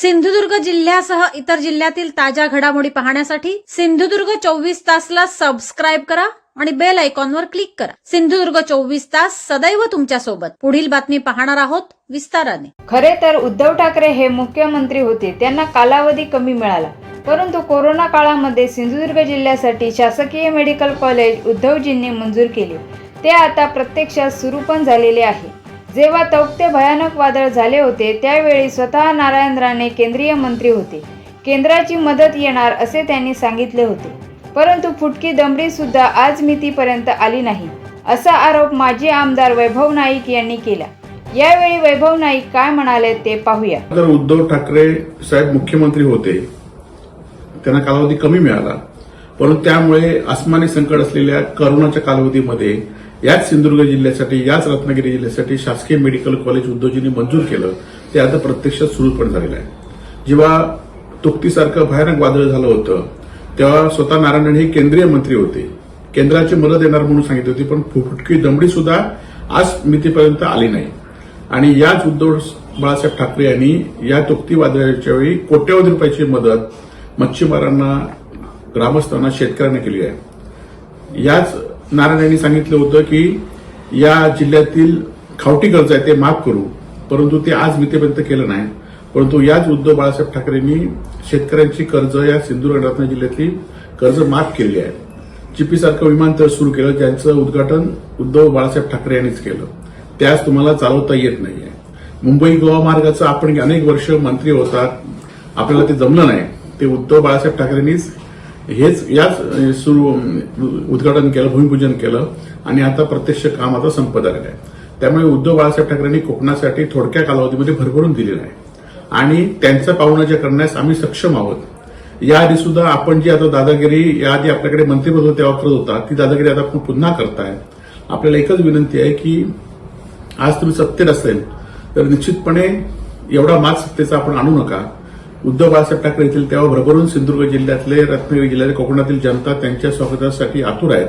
सिंधुदुर्ग जिल्ह्यासह इतर जिल्ह्यातील ताज्या घडामोडी पाहण्यासाठी सिंधुदुर्ग चोवीस तासला सबस्क्राईब करा आणि बेल आयकॉनवर क्लिक करा. सिंधुदुर्ग चोवीस तास सदैव तुमच्यासोबत. पुढील बातमी पाहणार आहोत विस्ताराने. खरे तर उद्धव ठाकरे हे मुख्यमंत्री होते. त्यांना कालावधी कमी मिळाला. परंतु कोरोना काळामध्ये सिंधुदुर्ग जिल्ह्यासाठी शासकीय मेडिकल कॉलेज उद्धवजींनी मंजूर केले. ते आता प्रत्यक्षात सुरू पण झालेले आहे. जेव्हा तौक्ते भयानक वादळ झाले होते त्यावेळी स्वतः नारायण राणे केंद्रीय मंत्री होते. केंद्राची मदत येणार असे त्यांनी सांगितले होते. परंतु फुटकी दमडी सुद्धा आज मितीपर्यंत आली नाही असा आरोप माजी आमदार वैभव नाईक यांनी केला. यावेळी वैभव नाईक काय म्हणाले ते पाहूया. जर उद्धव ठाकरे साहेब मुख्यमंत्री होते. त्यांना कालावधी कमी मिळाला. परंतु त्यामुळे आसमानी संकट असलेल्या करोनाच्या कालावधीमध्ये याच सिंधुदुर्ग जिल्ह्यासाठी याच रत्नागिरी जिल्ह्यासाठी शासकीय मेडिकल कॉलेज उद्योजींनी मंजूर केलं ते आता प्रत्यक्षात सुरू पण झालेलं आहे. जेव्हा तुक्तीसारखं भयानक वादळ झालं होतं तेव्हा स्वतः नारायण हे केंद्रीय मंत्री होते. केंद्राची मदत येणार म्हणून सांगितली होती पण फुटकी दमडी सुद्धा आज मितीपर्यंत आली नाही. आणि याच उद्धव बाळासाहेब ठाकरे यांनी या तुक्ती वादळाच्या वेळी कोट्यवधी रुपयाची मदत मच्छीमारांना ग्रामस्थांना शेतकऱ्यांना केली आहे. याच नारायण यांनी सांगितलं होतं की या जिल्ह्यातील खावटी कर्ज आहे ते माफ करू. परंतु ते आज मितेपर्यंत केलं नाही. परंतु याच उद्धव बाळासाहेब ठाकरेंनी शेतकऱ्यांची कर्ज या सिंधुदुर्ग आणि रत्नागिरी जिल्ह्यातली कर्ज माफ केली आहे. चिपीसारखं विमानतळ सुरू केलं ज्यांचं उद्घाटन उद्धव बाळासाहेब ठाकरे यांनीच केलं. त्यास तुम्हाला चालवता येत नाहीये. मुंबई गोवा मार्गाचं आपण अनेक वर्ष मंत्री होतात. आपल्याला ते जमलं नाही. ते उद्धव बाळासाहेब ठाकरेंनीच हेच याच सुरू उद्घाटन केलं भूमिपूजन केलं आणि आता प्रत्यक्ष काम आता संपत आलेलं आहे. त्यामुळे उद्धव बाळासाहेब ठाकरेंनी कोकणासाठी थोडक्या कालावधीमध्ये भरभरून दिलेलं आहे. आणि त्यांचं पाहुणाच्या करण्यास आम्ही सक्षम आहोत. याआधी सुद्धा आपण जी आता दादागिरी याआधी आपल्याकडे मंत्रिपद होते तेव्हा करत होता ती दादागिरी आता आपण पुन्हा करताय. आपल्याला एकच विनंती आहे की आज तुम्ही सत्तेत असेल तर निश्चितपणे एवढा मात सत्तेचा आपण आणू नका. उद्धव बाळासाहेब ठाकरे येथील तेव्हा भरभरून सिंधुदुर्ग जिल्ह्यातले रत्नागिरी जिल्ह्यातले कोकणातील जनता त्यांच्या स्वागतासाठी आतुर आहेत.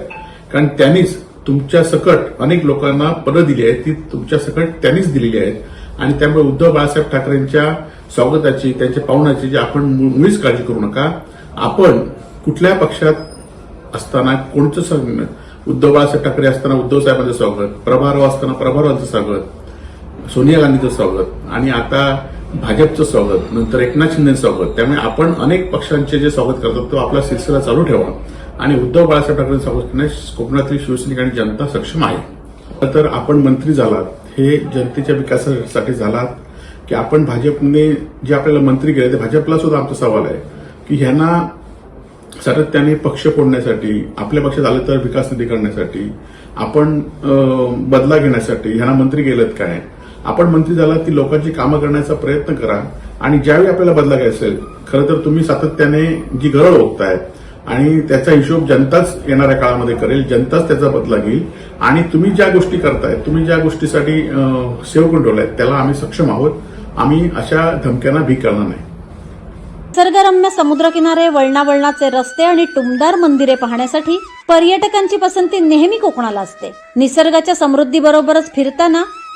कारण त्यांनीच तुमच्या सकट अनेक लोकांना पदं दिली आहेत. ती तुमच्या सकट त्यांनीच दिलेली आहेत. आणि त्यामुळे उद्धव बाळासाहेब ठाकरेंच्या स्वागताची त्यांच्या पाहुण्याची जी आपण मु- मुळीच काळजी करू नका. आपण कुठल्या पक्षात असताना कोणतं सं- उद्धव बाळासाहेब ठाकरे असताना उद्धव साहेबांचं स्वागत प्रभाराव असताना प्रभारावांचं स्वागत सोनिया गांधीचं स्वागत. आणि आता भाजपचं स्वागत नंतर एकनाथ शिंदे स्वागत. त्यामुळे आपण अनेक पक्षांचे जे स्वागत करतो तो आपला सिलसिला चालू ठेवा. आणि उद्धव बाळासाहेब ठाकरे स्वागत करण्यास कोकणातील शिवसैनिक आणि जनता सक्षम आहे. तर आपण मंत्री झालात हे जनतेच्या विकासासाठी झालात की आपण भाजपने जे आपल्याला मंत्री केले ते भाजपला सुद्धा आमचा सवाल आहे की ह्यांना सातत्याने पक्ष फोडण्यासाठी आपल्या पक्षात आलं तर विकास निधी करण्यासाठी आपण बदला घेण्यासाठी ह्यांना मंत्री केलं काय? आपण मंत्री झाला ती लोकांची कामं करण्याचा प्रयत्न करा आणि ज्यावेळी आपल्याला बदला घ्यायचा असेल खरं तर तुम्ही सातत्याने जी गरळ ओकताय आणि त्याचा हिशोब जनताच येणाऱ्या काळामध्ये करेल जनताच त्याचा बदला घेईल आणि तुम्ही ज्या गोष्टी करताय तुम्ही ज्या गोष्टीसाठी सेव्ह करून ठेवलाय त्याला आम्ही सक्षम आहोत. आम्ही अशा धमक्यांना भीक करणार नाही. निसर्गरम्य समुद्रकिनारे वळणावळणाचे रस्ते आणि टुमदार मंदिरे पाहण्यासाठी पर्यटकांची पसंती नेहमी कोकणाला असते. निसर्गाच्या समृद्धीबरोबरच फिरताना